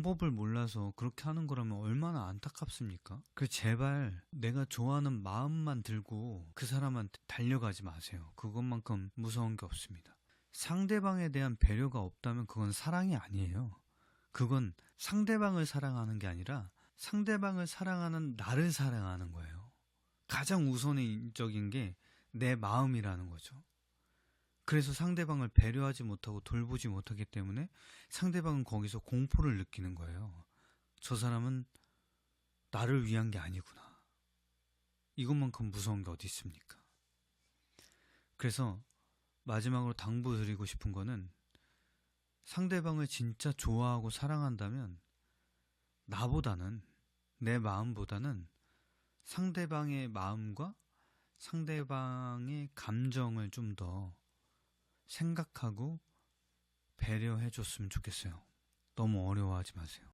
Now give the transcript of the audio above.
방법을 몰라서 그렇게 하는 거라면 얼마나 안타깝습니까? 그 제발 내가 좋아하는 마음만 들고 그 사람한테 달려가지 마세요. 그것만큼 무서운 게 없습니다. 상대방에 대한 배려가 없다면 그건 사랑이 아니에요. 그건 상대방을 사랑하는 게 아니라 상대방을 사랑하는 나를 사랑하는 거예요. 가장 우선적인 게 내 마음이라는 거죠. 그래서 상대방을 배려하지 못하고 돌보지 못하기 때문에 상대방은 거기서 공포를 느끼는 거예요. 저 사람은 나를 위한 게 아니구나. 이것만큼 무서운 게 어디 있습니까? 그래서 마지막으로 당부드리고 싶은 거는 상대방을 진짜 좋아하고 사랑한다면 나보다는 내 마음보다는 상대방의 마음과 상대방의 감정을 좀 더 생각하고 배려해 줬으면 좋겠어요. 너무 어려워하지 마세요.